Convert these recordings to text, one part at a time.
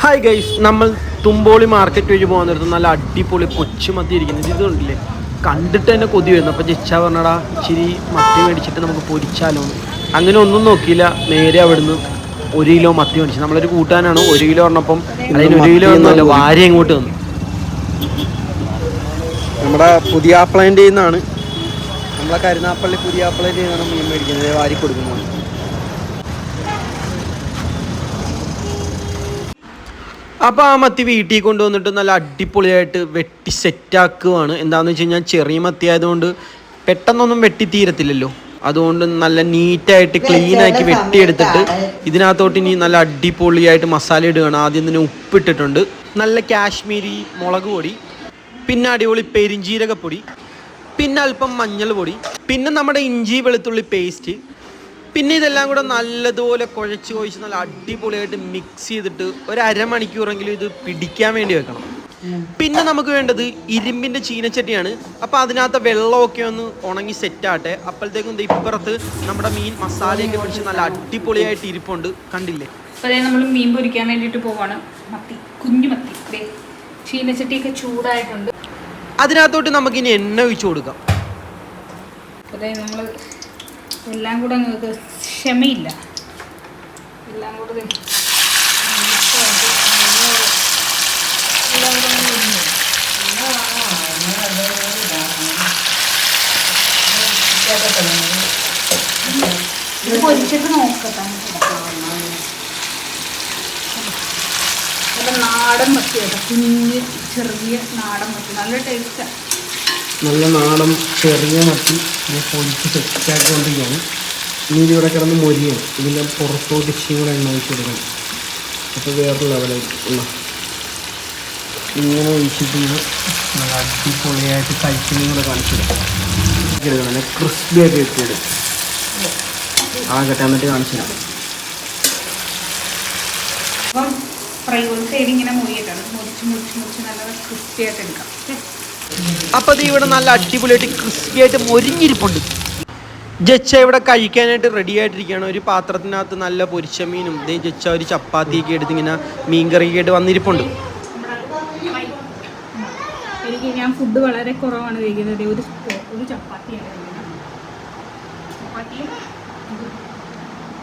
Hi guys നമ്മൾ Thumpoly market വഴി പോകാൻ നേരത്ത് നല്ല അടിപൊളി കൊച്ചു മത്തി ഇരിക്കുന്നത് ഇത് കണ്ടില്ലേ കണ്ടിട്ട് തന്നെ കൊതി വരുന്നു. അപ്പോൾ ജച്ച പറഞ്ഞടാ ഇച്ചിരി മത്തി മേടിച്ചിട്ട് നമുക്ക് പൊരിച്ചാലോ അങ്ങനെ ഒന്നും നോക്കിയില്ല. നേരെ അവിടുന്ന് ഒരു കിലോ മത്തി മേടിച്ചു. നമ്മളൊരു കൂട്ടാനാണ്. ഒരു കിലോ പറഞ്ഞപ്പം അതിന് ഒരു കിലോ ഒന്നുമല്ല വാരി ഇങ്ങോട്ട് വന്നു. നമ്മുടെ പുതിയ പ്ലാന്റ് നിന്നാണ്. നമ്മളെ കരുനാപ്പള്ളി പുതിയ പ്ലാന്റ് നിന്നാണ് മീൻ മേടിക്കുന്നത്. വാരി കൊടുക്കുന്നത്. അപ്പോൾ ആ മത്തി വീട്ടിൽ കൊണ്ടുവന്നിട്ട് നല്ല അടിപൊളിയായിട്ട് വെട്ടി സെറ്റാക്കുവാണ് എന്താണെന്ന് വെച്ച് കഴിഞ്ഞാൽ ചെറിയ മത്തി ആയതുകൊണ്ട് പെട്ടെന്നൊന്നും വെട്ടി തീരത്തില്ലല്ലോ. അതുകൊണ്ട് നല്ല നീറ്റായിട്ട് ക്ലീൻ ആക്കി വെട്ടിയെടുത്തിട്ട് ഇതിനകത്തോട്ട് ഇനി നല്ല അടിപൊളിയായിട്ട് മസാല ഇടുകയാണ്. ആദ്യം തന്നെ ഉപ്പിട്ടിട്ടുണ്ട്. നല്ല കാശ്മീരി മുളക് പൊടി പിന്നെ അടിപൊളി പെരിഞ്ജീരകപ്പൊടി പിന്നെ അല്പം മഞ്ഞൾ പൊടി പിന്നെ നമ്മുടെ ഇഞ്ചി വെളുത്തുള്ളി പേസ്റ്റ് പിന്നെ ഇതെല്ലാം കൂടെ നല്ലതുപോലെ കുഴച്ച് കുഴച്ച് നല്ല അടിപൊളിയായിട്ട് മിക്സ് ചെയ്തിട്ട് ഒരു അരമണിക്കൂറെങ്കിലും ഇത് പിടിക്കാൻ വേണ്ടി വെക്കണം. പിന്നെ നമുക്ക് വേണ്ടത് ഇരുമ്പിന്റെ ചീനച്ചട്ടിയാണ്. അപ്പോൾ അതിനകത്ത് വെള്ളമൊക്കെ ഒന്ന് ഉണങ്ങി സെറ്റാട്ടെ അപ്പോഴത്തേക്കും ഇപ്പുറത്ത് നമ്മുടെ മീൻ മസാലയൊക്കെ പിടിച്ച് നല്ല അടിപൊളിയായിട്ട് ഇരിപ്പുണ്ട്. കണ്ടില്ലേ? അപ്പോൾ നമ്മൾ മീൻ പൊരിക്കാൻ വേണ്ടിട്ട് പോവാണ്. മത്തി കുഞ്ഞു മത്തി. ചീനച്ചട്ടിയൊക്കെ ചൂടായിട്ടുണ്ട്. അതിനകത്തോട്ട് നമുക്കിനി എണ്ണ ഒഴിച്ചു കൊടുക്കാം. നമ്മൾ എല്ലാം കൂടെ നിങ്ങൾക്ക് ക്ഷമയില്ല. എല്ലാം കൂടെ പൊരിച്ചിട്ട് നോക്കട്ടെ നാടൻ മത്തി കേട്ടോ. കുഞ്ഞ് ചെറിയ നാടൻ മത്തി. നല്ല ടേസ്റ്റാണ് നല്ല നാടൻ ചെറിയ മത്തി ഇങ്ങനെ പൊടിച്ച് സെറ്റാക്കിക്കൊണ്ടിരിക്കുകയാണ്. ഇനി ഇതിവിടെ കിടന്ന് മൊരിയാണ് ഇതിന്റെ പുറത്തോട്ട് ഇച്ചിരി കൂടെ എണ്ണ കൊടുക്കണം. അപ്പോൾ വേറൊരു ലെവലായിരിക്കും ഇങ്ങനെ ഒഴിച്ചിട്ട് ഇങ്ങനെ നല്ല അടിപൊളിയായിട്ട് കഴിക്കുന്നതും കൂടെ കാണിച്ചിടും നല്ല ക്രിസ്പി ആയിട്ട് വെച്ചിടും ആകട്ടെ എന്നിട്ട് കാണിച്ചിടാം ഫ്രൈ ഒരു സൈഡ് ഇങ്ങനെ മുറിയിട്ടാണ് മുറിച്ച് മുറിച്ച് മുറിച്ച് നല്ല ക്രിസ്പി ആയിട്ട് എടുക്കാം. അപ്പോൾ ഇത് ഇവിടെ നല്ല അടിപൊളിയായിട്ട് ക്രിസ്പി ആയിട്ട് മൊരിഞ്ഞിരിപ്പുണ്ട്. ജച്ച ഇവിടെ കഴിക്കാനായിട്ട് റെഡി ആയിട്ടിരിക്കുകയാണ്. ഒരു പാത്രത്തിനകത്ത് നല്ല പൊരിച്ച മീനും ഇതേ ജച്ച ഒരു ചപ്പാത്തിയൊക്കെ എടുത്ത് ഇങ്ങനെ മീൻ കറിയൊക്കെ ആയിട്ട് വന്നിരിപ്പുണ്ട്. എനിക്ക് ഞാൻ ഫുഡ് വളരെ കുറവാണ് കഴിക്കുന്നത്. ഒരു ചപ്പാത്തിയാണ്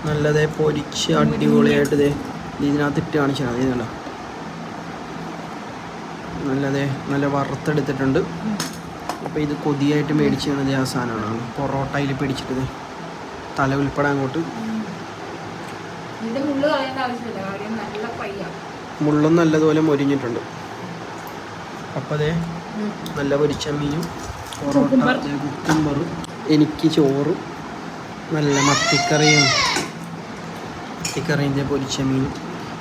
നല്ലതേ പൊരിച്ച് അടിപൊളിയായിട്ട് ഇതേ ഇതിനകത്ത് ഇട്ട് കാണിച്ചാൽ മതി ഇതുണ്ടോ നല്ലതേ നല്ല വറുത്തെടുത്തിട്ടുണ്ട്. അപ്പോൾ ഇത് കൊതിയായിട്ട് മേടിച്ച് തന്നത് ആ സാധനമാണ്. പൊറോട്ടയിൽ പിടിച്ചിട്ട് തല ഉൾപ്പെടെ അങ്ങോട്ട്. മുള്ളു നല്ലതുപോലെ മൊരിഞ്ഞിട്ടുണ്ട്. അപ്പോൾ അതേ നല്ല പൊരിച്ച മീനും പൊറോട്ട കുക്കുംബറും എനിക്ക് ചോറും നല്ല മത്തിക്കറിയും. മത്തിക്കറിന്റെ പൊരിച്ച മീനും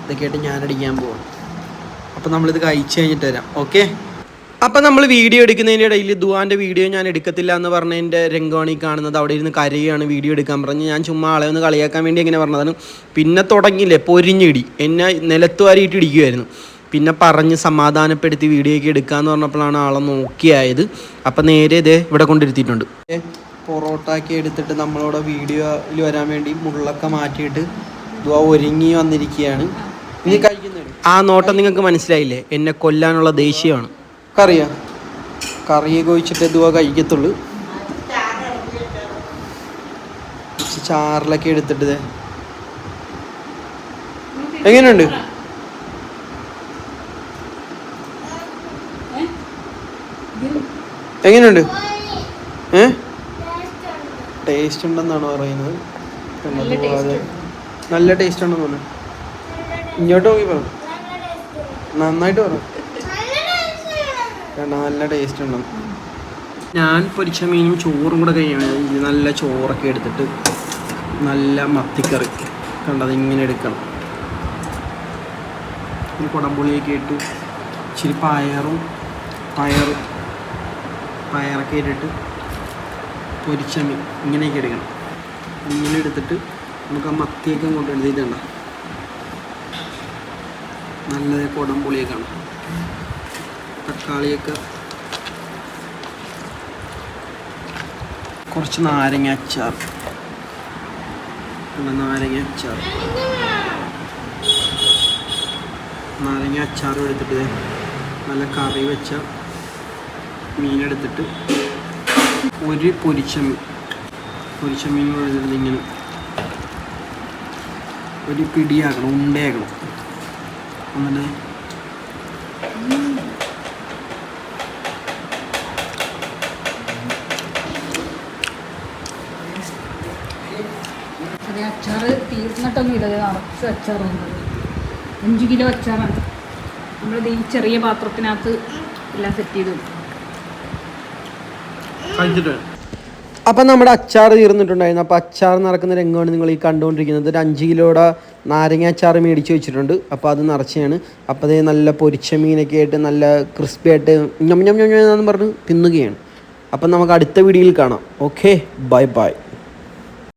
ഇതൊക്കെ ആയിട്ട് ഞാനടിക്കാൻ പോവാം. അപ്പോൾ നമ്മളിത് കഴിച്ച് കഴിഞ്ഞിട്ട് വരാം. ഓക്കെ അപ്പം നമ്മൾ വീഡിയോ എടുക്കുന്നതിന്റെ ഇടയിൽ ദുവാന്റെ വീഡിയോ ഞാൻ എടുക്കത്തില്ല എന്ന് പറഞ്ഞതിന്റെ രംഗമാണ് ഈ കാണുന്നത്. അവിടെ ഇരുന്ന് കരയാണ് വീഡിയോ എടുക്കാൻ പറഞ്ഞ്. ഞാൻ ചുമ്മാ ആളെ ഒന്ന് കളിയാക്കാൻ വേണ്ടി ഇങ്ങനെ പറഞ്ഞതാണ്. പിന്നെ തുടങ്ങിയില്ലേ? പൊരിഞ്ഞിടി. എന്നെ നിലത്ത് ഇടിക്കുമായിരുന്നു പിന്നെ പറഞ്ഞ് സമാധാനപ്പെടുത്തി വീഡിയോ ഒക്കെ എടുക്കാന്ന് പറഞ്ഞപ്പോഴാണ് ആളെ നോക്കിയായത്. അപ്പം നേരെ ഇതേ ഇവിടെ കൊണ്ടിരുത്തിയിട്ടുണ്ട്. പൊറോട്ടാക്കി എടുത്തിട്ട് നമ്മളോട് വീഡിയോയിൽ വരാൻ വേണ്ടി മുള്ളൊക്കെ മാറ്റിയിട്ട് ദുവ ഒരുങ്ങി വന്നിരിക്കുകയാണ്. ആ നോട്ടം നിങ്ങൾക്ക് മനസ്സിലായില്ലേ? എന്നെ കൊല്ലാനുള്ള ദേഷ്യമാണ്. കറിയാ? കറിയൊക്കെ ഒഴിച്ചിട്ട് ദുവ കഴിക്കത്തുള്ളൂ? ചാറിലൊക്കെ എടുത്തിട്ട്. എങ്ങനെയുണ്ട്? എങ്ങനെയുണ്ട്? ഏ? ടേസ്റ്റ് ഉണ്ടെന്നാണ് പറയുന്നത്. നല്ല ടേസ്റ്റ് ഉണ്ടെന്ന് പറഞ്ഞു ഇങ്ങോട്ട് നോക്കി പറഞ്ഞു നന്നായിട്ട് കണ്ട നല്ല ടേസ്റ്റ് ഉണ്ടോ? ഞാൻ പൊരിച്ച മീനും ചോറും കൂടെ കഴിയുകയാണ് നല്ല ചോറൊക്കെ എടുത്തിട്ട് നല്ല മത്തിക്കറി. കണ്ടത് ഇങ്ങനെ എടുക്കണം. ഒരു കുടംപുളിയൊക്കെ ഇട്ട് ഇച്ചിരി പയറും പയറും പയറൊക്കെ ഇട്ടിട്ട് പൊരിച്ച മീൻ. ഇങ്ങനെയൊക്കെ എടുക്കണം. ഇങ്ങനെ എടുത്തിട്ട് നമുക്ക് ആ മത്തിയൊക്കെ അങ്ങോട്ട് എഴുതിയിട്ടുണ്ട. നല്ല കുടംപുളിയൊക്കെ ആണ് തക്കാളിയൊക്കെ. കുറച്ച് നാരങ്ങ അച്ചാർ. നാരങ്ങ അച്ചാർ. നാരങ്ങ അച്ചാറും എടുത്തിട്ട് നല്ല കറി വെച്ച മീനെടുത്തിട്ട് ഒരു പൊരിച്ച മീൻ പൊരിച്ച മീൻ എടുത്തിട്ട് ഇങ്ങനെ ഒരു പിടിയാക്കണം ഉണ്ടയാക്കണം. അതെ അച്ചാറ് തീർന്നിട്ടൊന്നും ഇല്ല നിറച്ച് അച്ചാറുണ്ട് അഞ്ച് കിലോ അച്ചാറാണ്. നമ്മളിത് ഈ ചെറിയ പാത്രത്തിനകത്ത് എല്ലാം സെറ്റ് ചെയ്ത് വെക്കും. അപ്പം നമ്മുടെ അച്ചാർ തീർന്നിട്ടുണ്ടായിരുന്നു. അപ്പോൾ അച്ചാർ നടക്കുന്ന രംഗമാണ് നിങ്ങൾ ഈ കണ്ടുകൊണ്ടിരിക്കുന്നത്. ഒരു അഞ്ച് കിലോയുടെ നാരങ്ങ അച്ചാർ മേടിച്ച് വെച്ചിട്ടുണ്ട്. അപ്പോൾ അത് നിറച്ചാണ് അപ്പോൾ അതേ നല്ല പൊരിച്ച മീനൊക്കെ ആയിട്ട് നല്ല ക്രിസ്പി ആയിട്ട് ഞം ഞം ഞം എന്ന് പറഞ്ഞ് തിന്നുകയാണ്. അപ്പം നമുക്ക് അടുത്ത വീഡിയോയിൽ കാണാം. Okay bye bye.